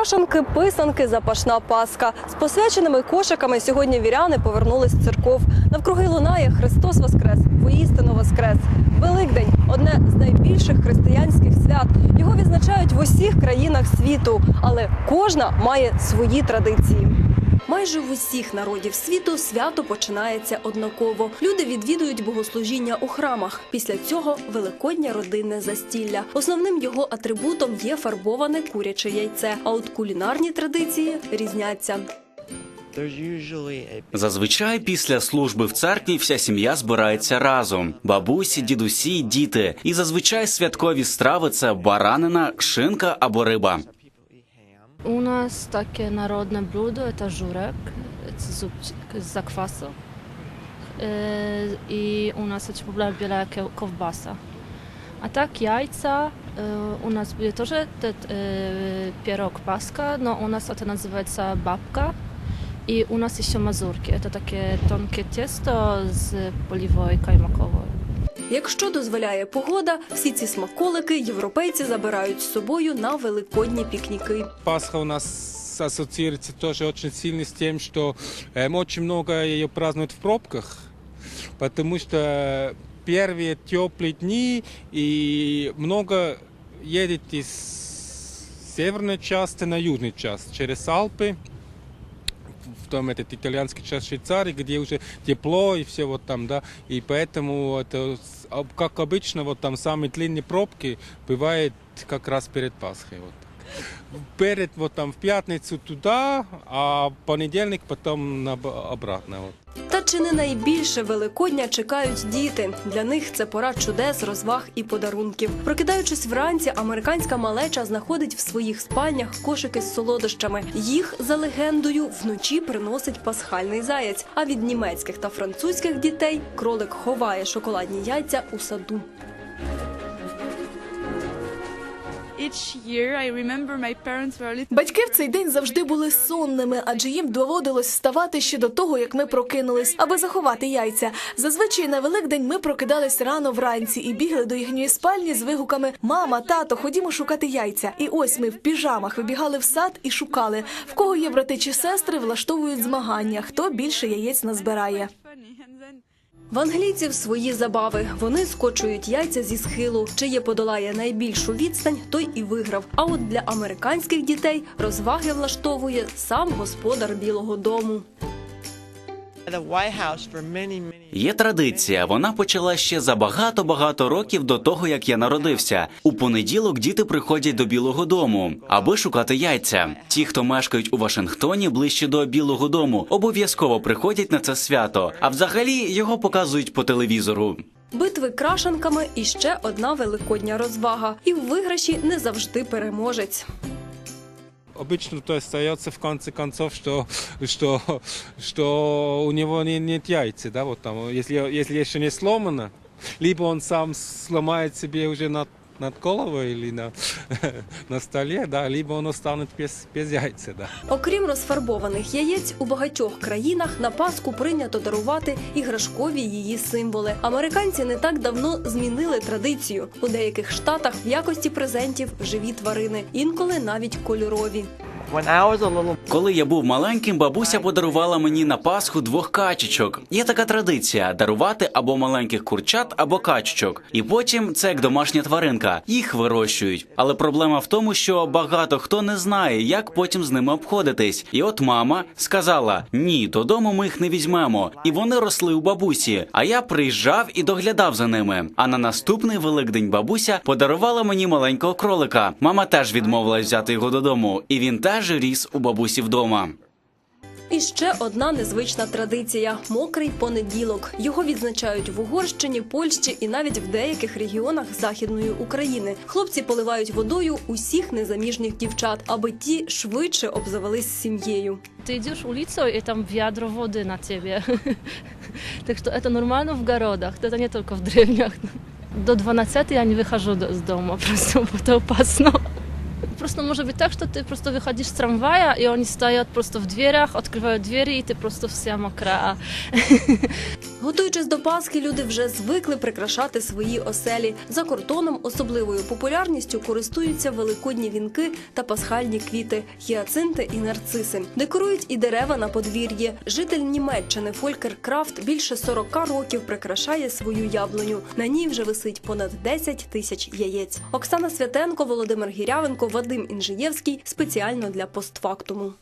Крашанки, писанки, запашна паска. З посвяченими кошиками сьогодні віряни повернулись з церков. Навкруги лунає Христос Воскрес, воістину Воскрес. Великдень одне з найбільших християнських свят. Його відзначають в усіх країнах світу, але кожна має свої традиції. Майже в усіх народів світу свято починається однаково. Люди відвідують богослужіння у храмах. Після цього великоднє родинне застілля. Основним його атрибутом є фарбоване куряче яйце. А от кулінарні традиції різняться. Зазвичай після служби в церкві вся сім'я збирається разом: бабусі, дідусі, діти. І зазвичай святкові страви це баранина, шинка або риба. У нас таке народне блюдо це журек, це зубчик з заквасу. Е, І у нас дуже популярна біла ке- ковбаса. А так яйця, е, у нас буде теж те- е, пирог паска, но у нас це називається бабка. І у нас ще мазурки. Це таке Якщо дозволяє погода, всі ці смаколики європейці забирають з собою на великодні пікніки. Пасха у нас ассоциируется тоже очень сильно с тем, что эм, очень много ее празднуют в пробках, потому что первые теплые дни и много едет из северной части на южный часть через Алпы. Потом этот итальянский часть Швейцарии, где уже тепло и все вот там, да. И поэтому это, об- как обычно, вот там самые длинные пробки бывает как раз перед Пасхой. Вот. Перед вот там в пятницу туда, а в понедельник потом на, обратно. Та чи не найбільше Великодня чекають діти? Для них це пора чудес, розваг і подарунків. Прокидаючись вранці, американська малеча знаходить в своїх спальнях кошики з солодощами. Їх за легендою вночі приносить пасхальний заяць. А від німецьких та французьких дітей кролик ховає шоколадні яйця у саду. Батьки в цей день завжди були сонними, адже їм доводилось вставати ще до того, як ми прокинулись, аби заховати яйця. Зазвичай на Великдень ми прокидались рано вранці і бігли до їхньої спальні з вигуками Мама, тато, ходімо шукати яйця. І ось ми в піжамах вибігали в сад і шукали. В кого є брати чи сестри, влаштовують змагання, хто більше яєць назбирає. В англійців свої забави. Вони скочують яйця зі схилу. Чиє подолає найбільшу відстань, той і виграв. А от для американських дітей розваги влаштовує сам господар Білого Дому. Є традиція. Вона почала ще за багато-багато років до того, як я народився. У понеділок діти приходять до Білого Дому, аби шукати яйця. Ті, хто мешкають у Вашингтоні ближче до Білого Дому, обов'язково приходять на це свято. А взагалі його показують по телевізору. Битви крашанками і ще одна великодня розвага. І в виграші не завжди переможець. Обычно то остается в конце концов, что, что, что у него не, нет яйца, да, вот там, если, если еще не сломано, либо он сам сломает себе уже над, над головою или на, на столе, да, либо он останет без, без яйца, да. Окрім розфарбованих яєць, у багатьох країнах на Пасху прийнято дарувати іграшкові її символи. Американці не так давно змінили традицію. У деяких штатах в якості презентів живі тварини, інколи навіть кольорові. Коли я був маленьким, бабуся подарувала мені на Пасху двох качечок. Є така традиція дарувати або маленьких курчат, або качечок. І потім це як домашня тваринка. Їх вирощують. Але проблема в тому, що багато хто не знає, як потім з ними обходитись. І от мама сказала: ні, додому ми їх не візьмемо. І вони росли у бабусі. А я приїжджав і доглядав за ними. А на наступний великдень бабуся подарувала мені маленького кролика. Мама теж відмовилась взяти його додому, і він теж ріс у бабусі вдома. І ще одна незвична традиція мокрий понеділок. Його відзначають в Угорщині, Польщі і навіть в деяких регіонах Західної України. Хлопці поливають водою усіх незаміжніх дівчат, аби ті швидше обзавелись сім'єю. Ты идешь улицей, и там ведро воды на тебе. Так что это нормально в городах, это не только в деревнях. До 12 я не выхожу до- с дома, просто это опасно. просто может быть так, что ты просто выходишь с трамвая, и они стоят просто в дверях, открывают двери, и ты просто вся мокрая. Готуючись до Пасхи, люди вже звикли прикрашати свої оселі. За кордоном особливою популярністю користуються великодні вінки та пасхальні квіти, гіацинти і нарциси. Декорують і дерева на подвір'ї. Житель Німеччини Фолькер Крафт більше 40 років прикрашає свою яблуню. На ній вже висить понад 10 тисяч яєць. Оксана Святенко, Володимир Гірявенко, Вадим Інжиєвський спеціально для постфактуму.